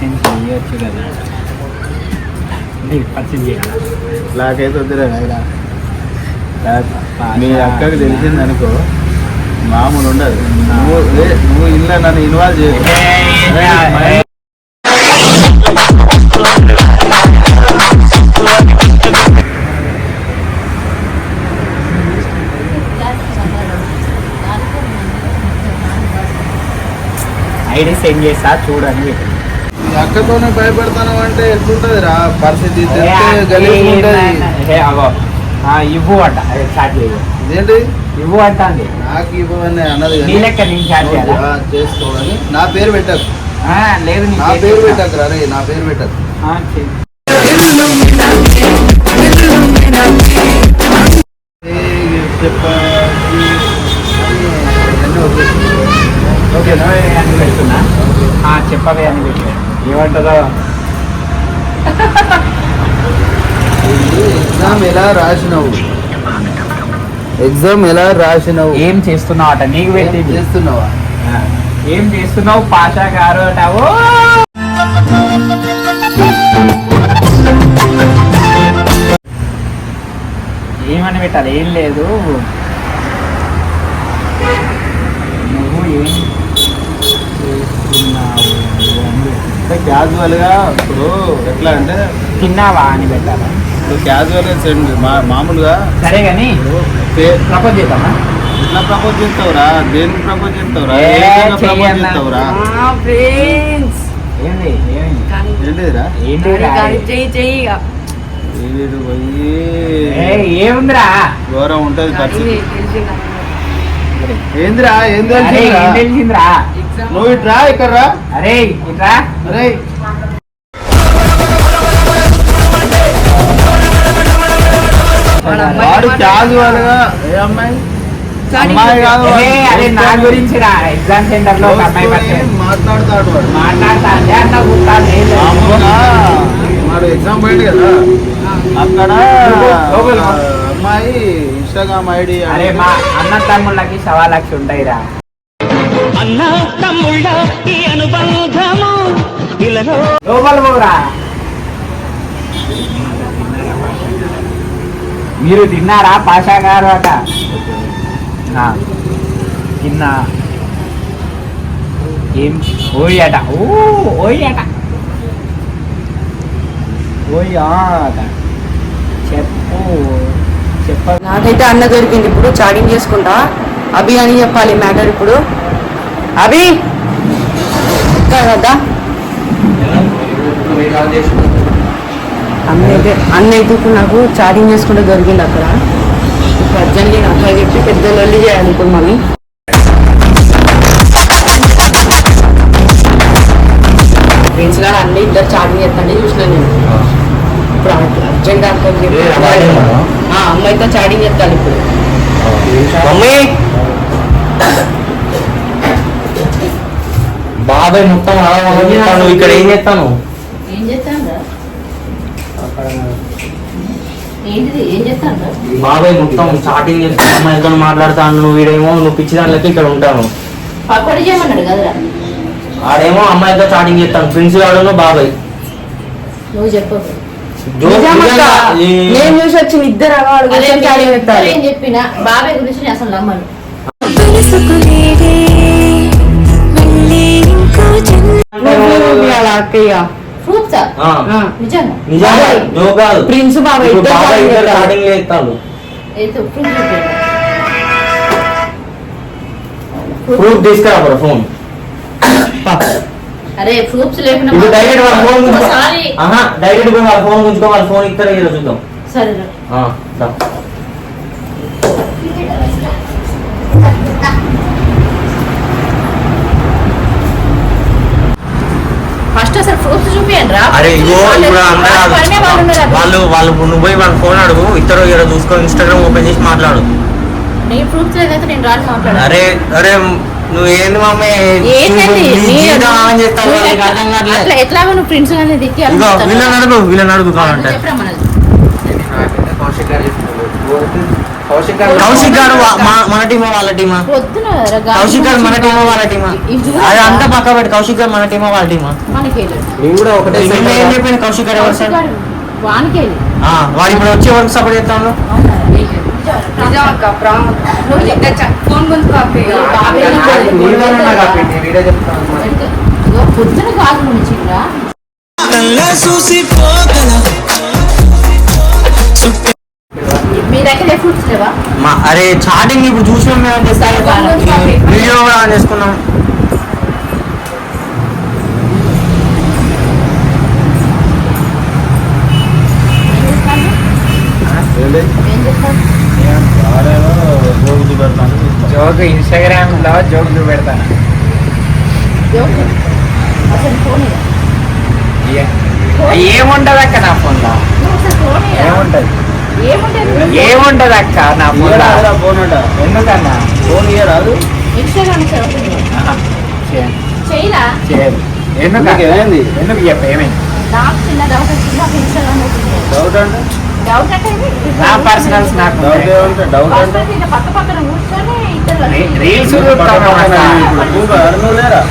Exchange చేయొచ్చు కదా అంటే పర్చేజ్ చేయాలి నాకైతే వద్దురా నాయనా. మీ అక్కకి తెలిసింది అనుకో మామూలు ఉండదు నువ్వు నువ్వు ఇలా నన్ను ఇన్వాల్వ్ చేయ ఐడి సెండ్ చేసా చూడండి అక్కతోనే భయపడతాను అంటే ఎట్లుంటది రా పరిస్థితి ఇవ్వు అంట. స్టార్ట్ చేయు. ఇదేంటి ఇవ్వు అంట అంది. నాకు ఇవ్వని అన్నది నీ లెక్క నేను స్టార్ట్ చేసుకోవని నా పేరు పెట్టకు. లేదు నీ పేరు పెట్టకు. రా నా పేరు పెట్టకు. చెప్పవే అని పెడుతున్నా. ఆ, చెప్పవే అని పెట్టు ఏమంటుందో ఎగ్జామ్ ఎలా రాసినావు? ఎగ్జామ్ ఎలా రాసినావు? ఏం చేస్తున్నావు అట? నీకు పెట్టింది. చేస్తున్నావా? ఏం చేస్తున్నావు? పాషా గారు అంటావు ఏమని పెట్టాలి? ఏం లేదు. నువ్వు ఏం చేస్తున్నావు అని పెట్టు. అంటే క్యాజువల్గా ఇప్పుడు ఎట్లా అంటే తిన్నావా అని పెట్టాలా? ఇప్పుడు క్యాజువల్గా సెండ్ మా- మామూలుగా సరే కానీ ప్రపోజ్ చేద్దామా? ఎట్లా ప్రపోజ్ చేస్తావురా? దేనికి ప్రపోజ్ చేస్తావురా? ప్రపోజ్. చేస్తావురా? ఏంది? ఏంటిదిరా? చెయ్యి చెయ్యి పోయి? ఏముందిరా? ఘోరం ఉంటది పరిస్థితి? ఏందిరా? ఏం తెలిసిందిరా? నువ్వు ఇట్రా ఇక్కడ రా. అరే ఇట్రా అరే. వాడు మాట- క్యాజువల్గా ఏ అమ్మాయి? కాదు అరే నా గురించి రా. ఎగ్జామ్ సెంటర్లో అమ్మాయి. మాట్లాడతాడు వాడు? కూర్తాను వాడు ఎగ్జామ్ పోయింది కదా. అక్కడ అమ్మాయి ఇన్స్టాగ్రామ్ ఐడి అరే మా అన్న తమ్ముళ్ళకి సవా లక్ష ఉంటాయిరా. అన్న తమ్ముళ్ళ ఈ అనుబంధము? ఇలాలో లోపల పోరా. మీరు తిన్నారా? పాషా గారు అట? ఆ, తిన్నా. ఏం? ఓయ్ అట. ఓ ఓయ్ అట. ఓయ్ అట. చెప్పు. చెప్ప నాకైతే అన్న దొరికింది ఇప్పుడు. చాటింగ్ చేసుకుంటా. అభి అని చెప్పాలి మ్యాటర్ ఇప్పుడు. అభి? కదా అన్న అయితే అన్న అయితే ఇప్పుడు నాకు చాటింగ్ చేసుకుంటే దొరికింది అక్కడ. ఇప్పుడు అర్జెంట్గా నాకు అది చెప్పి పెద్ద లొల్లి చేయాలి ఇప్పుడు ఫ్రెండ్స్ గారు అన్ని ఇద్దరు చాటింగ్ చేస్తాండి చూసిన నేను. ఇప్పుడు అర్జెంట్ అక్కడికి చెప్పి అమ్మాయితో చాటింగ్ చేస్తాను ఇప్పుడు. మమ్మీ! బాబాయ్ మొత్తం ఆడవాళ్ళు ఇక్కడ ఏం చేస్తాను? ఏం చేస్తాను బాబాయ్ మొత్తం స్టార్టింగ్ చేస్తాను అమ్మాయితో మాట్లాడతాను నువ్వు వీడేమో నువ్వు పిచ్చి దాంట్లోకి ఇక్కడ ఉంటాను. ఆడేమో అమ్మాయితో స్టార్టింగ్ చేస్తాను ప్రిన్స్ గాడు బాబాయ్. నువ్వు చెప్పు. జోక్ నిజమక్క. నిజంగా, ఈ- నేను చూసి వచ్చిన ఇద్దరు అవాడు చెప్పినా బాబాయ్ గురించి అసలు నమ్మను. ఆ, ఆ. నిజంగా? నిజంగా? జోక్ కాదు. ప్రిన్స్ బాబాయ్ ఇద్దరు బాబాయ్ చేస్తారు. స్టార్టింగ్ ప్రూఫ్ చూపించు. ప్రూఫ్ తీసుకురా ఫోన్ అరే ప్రూఫ్స్ లేకుండా ఇప్పుడు డైరెక్ట్ వాళ్ళ ఫోన్ ఒకసారి. ఆహా డైరెక్ట్ పోయి వాళ్ళ ఫోన్ గుంజుకో వాళ్ళ ఫోన్ ఇస్తారా చూద్దాం. సరే ఆ, అసలు ప్రూఫ్స్ చూపియండి రా అరే ఇగో వాళ్ళు- ఇప్పుడు అందరూ వాళ్ళ నువ్వు పోయి వాళ్ళ ఫోన్ అడుగు ఇద్దరు ఇలా చూసుకో ఇన్స్టాగ్రామ్ ఓపెన్ చేసి మాట్లాడు. నీ ప్రూఫ్స్ లేదైతే నేను రాని మాట్లాడాను. అరే అరే నువ్వు ఏంది మమ్మీ ఎట్లా-. అట్లా ఎట్లాగో నువ్వు తిట్టి ఇగో వీళ్ళని అడుగు వీళ్ళని అడుగు కావాలంటే. చెప్పరా మనది కౌశిక్ గారు మన టీమా వాళ్ళ టీమా? కౌశిక్ గారు మన టీమా వాళ్ళ టీమా. అది అంతా పక్క పెట్టి కౌశిక్ గారు మన టీమా వాళ్ళ టీమా? కూడా ఒకటే ఏం చెప్పింది కౌశిక్ గారు ఎవరు సార్? వాడు ఇప్పుడు వచ్చి ఎవరికి సపోర్ట్ చేస్తాను అవునా? వెళ్ళు. మీ అరే చాటింగ్ ఇప్పుడు చూసినాం మేము బాగా. వీడియో కూడా ఆన్ చేసుకున్నాం చేస్తాను. జోక్ ఇన్స్టాగ్రామ్లో జోకులు పెడతాను ఎవరు? అసలు ఫోన్ ఇయ్య. ఏ- ఏముంటది అక్క నా ఫోన్లో నువ్వు అసలు ఫోన్ ఇయ్య. ఏముంటది ఏముంటది అక్క నా ఫోన్ ఫోన్ ఎందుకన్నా ఫోన్ ఇయ్యరాదు. చేయరా ఎందుకు ఎందుకు ఏమైంది? ఎందుకు చెప్ప ఏమైంది నాకు చిన్న డౌట్ అంటే నా పర్సనల్స్ నాకు డౌట్ డౌట్ అంటే రీల్స్ లేరా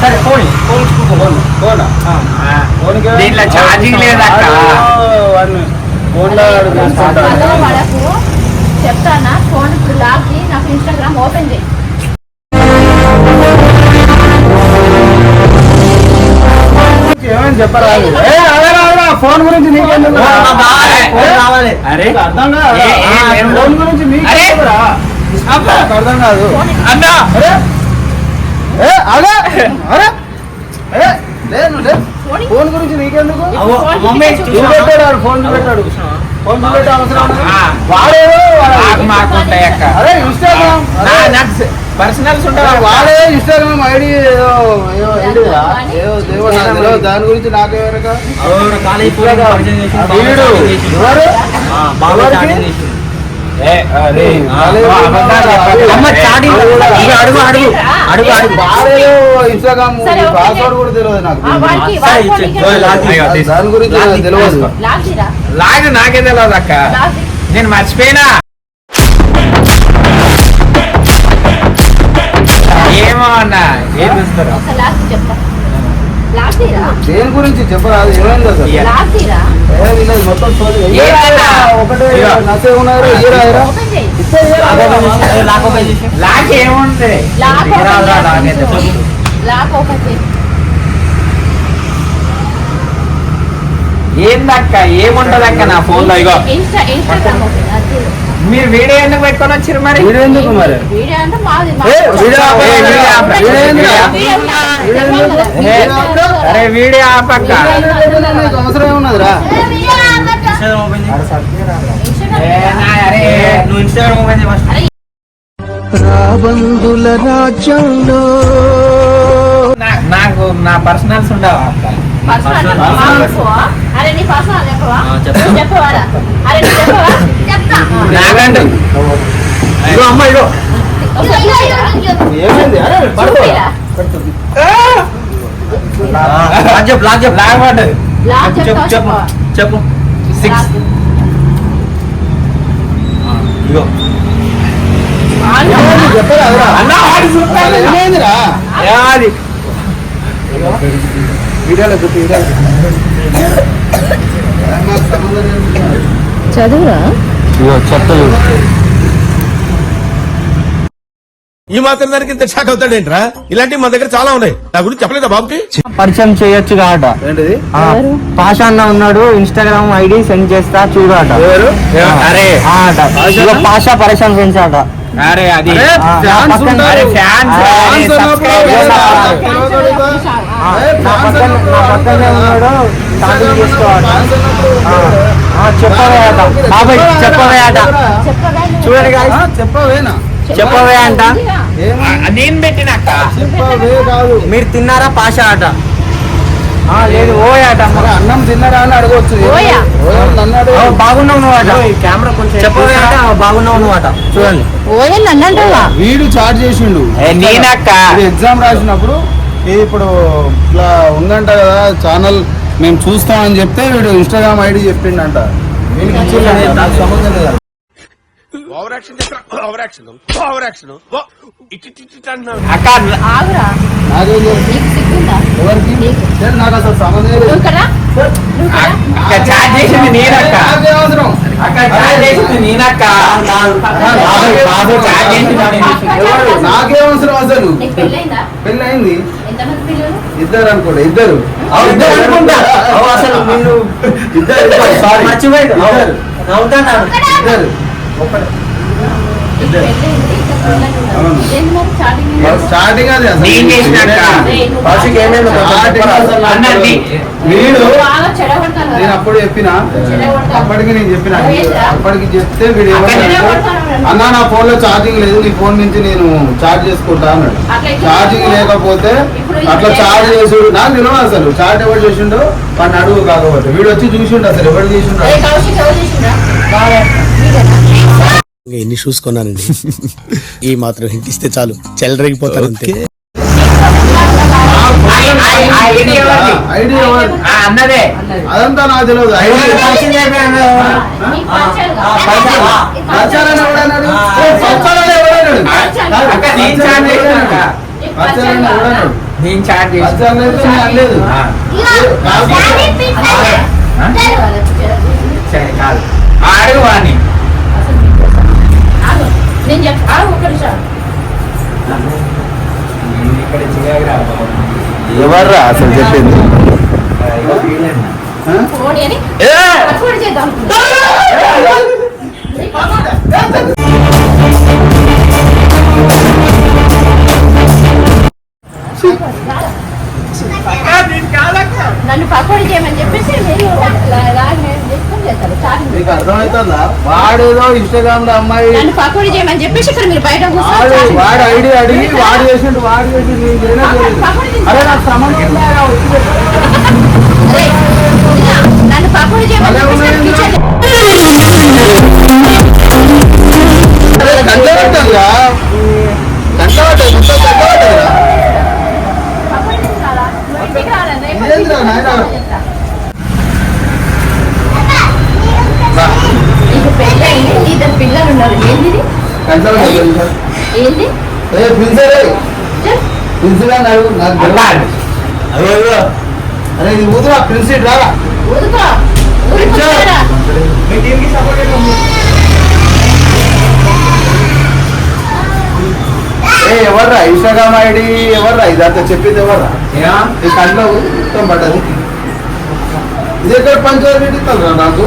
సరే ఫోన్ ఫోన్ ఫోన్ ఫోనా ఆ. ఫోన్కి దీంట్లో ఛార్జింగ్ లేదక్క వాళ్ళకు చెప్తానా? ఫోన్ ఇప్పుడు లాగి నాకు ఇన్స్టాగ్రామ్ ఓపెన్ చేయి. చెప్పరాదు ఫోన్ గురించి అరే అర్థం కాదు? లేదు. ఫోన్ గురించి. నాకు అర్థం కాదు. అన్నా. అరే అరే ఏ లేదు లే. ఫోన్ గురించి నీకెందుకు? ఫోన్ చూపెట్టాడు. ఫోన్ చూపెట్టే అవసరం. వాడేదో వాడు- నాకు మాకు ఉంటాయి అక్క. అరే ఇన్స్టాగ్రామ్. నా- అరే, నాకు పర్సనల్స్ ఉంటాయి అక్క. వాడే ఇన్స్టాగ్రామ్ ఐడి ఏదో నాకు. దాని గురించి వీడు ఎవరు? ఇన్స్టాగ్రామ్. పాస్వర్డ్ కూడా తెలియదు నాకు. లాగి. దాని గురించి నాకు తెలియదు లాగిరా లాగు నాకే తెలియదు అక్క. నేను మర్చిపోయినా. ఏమో అన్న ఏం చూస్తారు ఒక లాగి చెప్తా లాగిరా దేని గురించి చెప్పరాదు ఏమైంది అసలు మొత్తం? ఒకటే. నచ్చే ఉన్నారు ఏందక్క? ఏముంటది అక్క నా ఫోన్లో ఇగో మీరు వీడియో ఎందుకు పెట్టుకొని వచ్చారు మరి? వీడు ఎందుకు మరి? Video video video. Video? Video అరే వీడియో ఆపక్క. నీకు అవసరం చేయి. ఫస్ట్. నా- నాకు నా పర్సనల్స్ ఉండవా అరే నీ పర్సనల్ చెప్పవా. చెప్పవారా అరే నీ చెప్పవా? చెప్తా. నాకంటే ఇగో అమ్మ ఇగో ఏమైంది అరే పడుకో. చూపిరా. లాక్ చెప్పు చెప్పు. పడ్డది. చెప్పు చెప్పు. చెప్పవా? చెప్పు. సిక్స్. ఇగో ఏమైంది చెప్పరాదురా? అన్న వాడు చూస్తాడు. అసలు ఏమైందిరా ఏ, అది వీడియోలో. చదువురా ఈ మాత్రం దానికి ఇంత షాక్ అవుతాడేంట్రా? ఇలాంటివి మన దగ్గర చాలా ఉన్నాయి. నా గురించి చెప్పలేదా బాబుకి? పరిచయం చేయొచ్చు కాట ఏంటిది? పాష అన్న ఉన్నాడు ఇన్స్టాగ్రామ్ ఐడి సెండ్ చేస్తా చూడు అట ఎవరు? అరే ఇగో పాషా పరిచయం అట అరే అది ఫ్యాన్స్ పక్కన- ఉంటారు. ఫ్యాన్స్, నా పక్కన నా ఉన్నాడు చెప్పవే అట. బాబాయ్ చెప్పవే అట. చెప్పగా చూడండి చెప్పవేనా? చెప్పవే అంట. నేను పెట్టినక్క చెప్పవే కాదు. మీరు తిన్నారా పాష ఆట లేదు ఓయ్ ఆట మరి అన్నం తిన్నారా అని అడగవచ్చు బాగున్నావు నువ్వు కెమెరా కొంచెం చెప్పవే ఆట బాగున్నావు నువ్వు ఆట చూడండి. వీడు చార్జ్ చేసిండు. నేనక్క. ఎగ్జామ్ రాసినప్పుడు ఇప్పుడు ఇట్లా ఉందంట కదా ఛానల్ మేము చూస్తామని చెప్తే వీడు ఇన్స్టాగ్రామ్ ఐడి చెప్పిండంట. వీడికి ఇచ్చిండంట. నాకు సంబంధం లేదు. ఓవర్ యాక్షన్ చేస్తా ఓవర్ యాక్షన్ ఓవర్ యాక్షన్ ఇటు ఇటు ఇటు అంటున్నావు అక్క ఆగురా. నాకేం తెలుసు? నీకు సిగ్గుందా ఎవరికి లేదు, నాకు అసలు సంబంధం లేదు నువ్వు కదా నువ్వు కదా అక్క చాట్ చేసింది నేనక్క. నాకేం అవసరం అక్క చాట్ చేసింది నేనక్క. బాబు బాబు చాట్ చేసింది నేను. ఎవరు? నాకేం అవసరం అసలు. నీకు పెళ్ళైందా? పెళ్ళి అయింది ఎంతమంది పిల్లలు? ఇద్దరు అనుకోండి ఇద్దరు. అవు, ఇద్దరు అనుకుంటా. అవు, అసలు నిన్ను ఇద్దరు ఇద్దరు. సారీ అవు, స్టార్టింగ్ అది. వీడు నేను అప్పుడు చెప్పిన? అప్పటికి నేను చెప్పిన? అప్పటికి చెప్తే వీడు. అన్న నా ఫోన్లో ఛార్జింగ్ లేదు. నీ ఫోన్ నుంచి నేను చార్జ్ చేసుకుంటా అన్నాడు. ఛార్జింగ్? లేకపోతే అట్లా చార్జ్ చేసుడు నాకు తెలియదు అసలు. చార్జ్ ఎవరు చేసిండో? వాడిని అడుగు కాకపోతే. వీడు వచ్చి చూసిండు అసలు. ఎవరు చేసిండు ఎన్ని షూస్ కొన్నానండి? ఈ మాత్రం హింట్ ఇస్తే చాలు. చెల్లరగిపోతారు అంతే. అదంతా నాకు తెలియదు ఐడియా పరిచయం నేను చెప్ ఆగు ఒక్క నిమిషం. ఎవర్రా అసలు చెప్పింది? చేద్దాం. నన్ను పకోడీ చేయమని చెప్పేసి లాగి చేసుకొని చేస్తారు చాటింగ్ నీకు అర్థమవుతుందా? వాడేదో ఇన్స్టాగ్రామ్లో అమ్మాయి పకోడీ చేయమని చెప్పేసి ఇక్కడ మీరు బయట వాడు వాడు ఐడి అడిగి వాడు చేసిండు వాడు చేయలేదు. అరే నాకు. అరే, ఇదిగా, నన్ను పకోడీ చేయమని నీకు పెళ్ళయింది ఇద్దరు పిల్లలు ఉన్నారు. ఏంది ఇది? అరే ఊదురా రారా మీ టీంకి సపోర్ట్ ఎవర్రా? ఇన్స్టాగ్రామ్ ఐడి ఎవర్రా? ఇదంతా చెప్పింది ఎవర్రా? ఈ కళ్ళు మొత్తం పడ్డది. ఇది ఎక్కడ పంచాయతీ ఇస్తారా నాకు.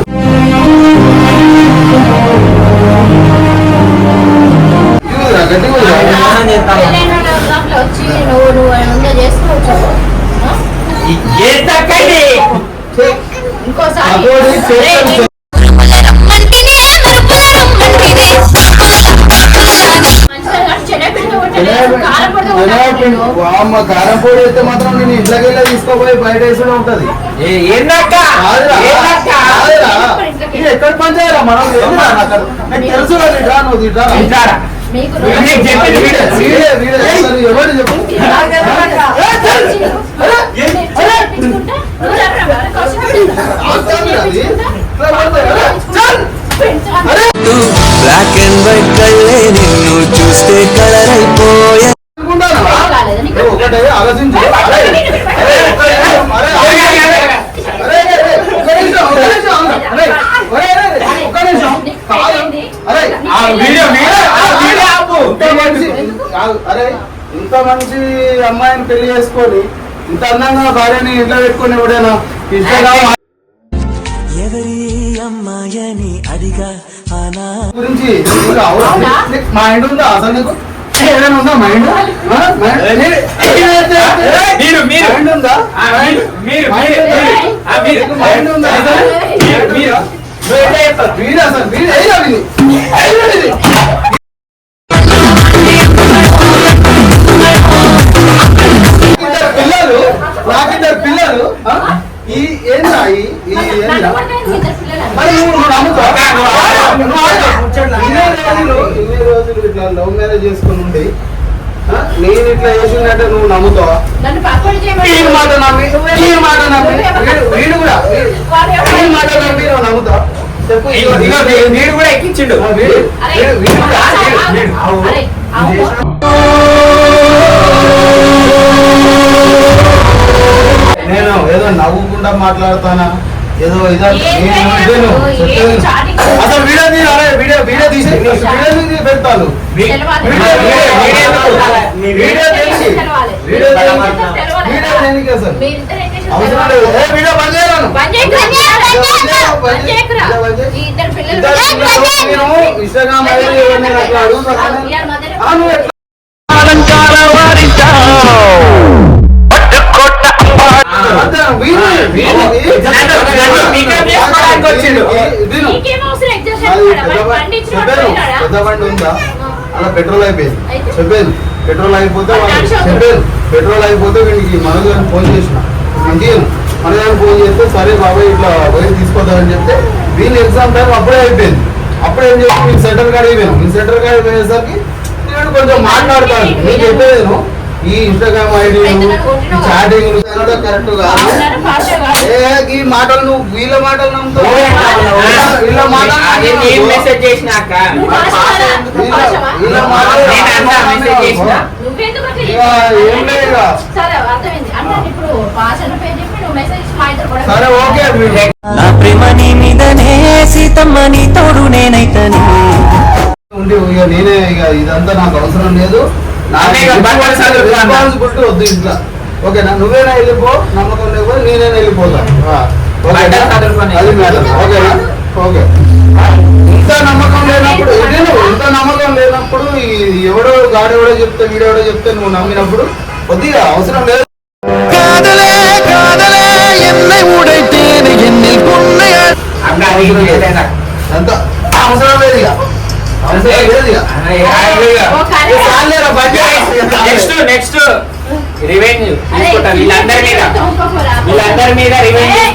ఇది అమ్మ కారం పొడి అయితే మాత్రం నేను ఇంట్లోకి వెళ్ళి తీసుకోపోయి బయట వేసుకుని ఉంటది ఎక్కడ పంచాయరా మనం తెలుసు రా, నీకు చేసుకొని ఇంత అందంగా భార్యని ఇంట్లో పెట్టుకొని ఎవడైనా ఎవరి అమ్మాయని అడిగా ఆనా గురించి మైండ్ ఉందా? అసలు నీకు? ఏదైనా ఉందా? మైండ్ మీరు మీరు మైండ్ ఉందా? ఆ, మీరు మీరు మైండ్ ఉందా? మీరు. మీరు అసలు? మీరు నాకిద్దరు పిల్లలు ఆ? ఈ ఏందా ఈ మరి నువ్వు. ఇన్ని రోజులు ఇట్లా లవ్ మ్యారేజ్ చేసుకుని ఉండి? నేను ఇట్లా చేసిందంటే నువ్వు నమ్ముతావా? మాట నమ్మి మాట నమ్మి వీడు- వీడు కూడా వీడు- మాట నమ్మి నువ్వు నమ్ముతావా? చెప్పు. వీడు కూడా ఎక్కించిండు. వీడు వీడు- వీడు కూడా ఏదో నవ్వుకుంటా మాట్లాడతానా? ఏదో ఇదా అసలు వీడియో అరే వీడియో వీడియో తీసి వీడియో తీసి పెడతాను. వీడియో తెలిసి. వీడియో. వీడియో దేనికి అసలు? అవసరం. లేదు. ఏ వీడియో బంద్. ఉందా? అలా పెట్రోల్ అయిపోయింది. అయితే? చెప్పాను పెట్రోల్ అయిపోతే చెప్పాను పెట్రోల్ అయిపోతే వీడికి మనోజ్ ఫోన్ చేసిన. ఇంకేం మనోజ్ ఫోన్ చేస్తే సరే బాబాయ్ ఇట్లా పోయి తీసుకోదామని చెప్తే వీళ్ళు ఎగ్జామ్ టైం అప్పుడే అయిపోయింది. అప్పుడు ఏం చేసి మీ సెంటర్ కాడికి పోయాను మీ సెంటర్ కాడికి పోయేసరికి నేను కొంచెం మాట్లాడతాను నేను చెప్పేది నువ్వు ఈ ఇన్స్టాగ్రామ్ ఐడి చాటింగ్ కరెక్ట్ కాదు. ఏ ఈ మాటలు నువ్వు వీళ్ళ మాటలు నమ్ముతావు? వీళ్ళ మాటలు మెసేజ్ చేసినాక? వీళ్ళ మాటలు మెసేజ్ చేసిన. సరే ఓకే నా ప్రేమ నీ మీదనే సీతమ్మ నీ తోడు నేనైతనే. ఉండి ఇక నేనే ఇక ఇదంతా నాకు అవసరం లేదు. రెస్పాన్సిబిలిటీ వద్దు ఇంట్లో. ఓకేనా? నువ్వేనా వెళ్ళిపో నమ్మకం లేకపోతే నేనే వెళ్ళిపోతాను ఆ, ఓకేనా? బట్టలు చదువుకొని. అది మేడం ఓకేనా? ఓకే. ఇంత నమ్మకం లేనప్పుడు ఇంత నమ్మకం లేనప్పుడు ఈ ఎవడో గాడెవడో చెప్తే వీడెవడో చెప్తే నువ్వు నమ్మినప్పుడు కొద్దిగా అవసరం లేదు. కాదలే కాదలే ఎన్నై ఉడైతేనే ఎన్నిల్ కొన్నయ. అంత అవసరం లేదు ఇక అవసరం లేదు. ఇక నెక్స్ట్ నెక్స్ట్ రివెంజ్ అరే, తీసుకుంటా వీళ్ళందరి మీద. వీళ్ళందరి మీద రివెంజ్ ఏ,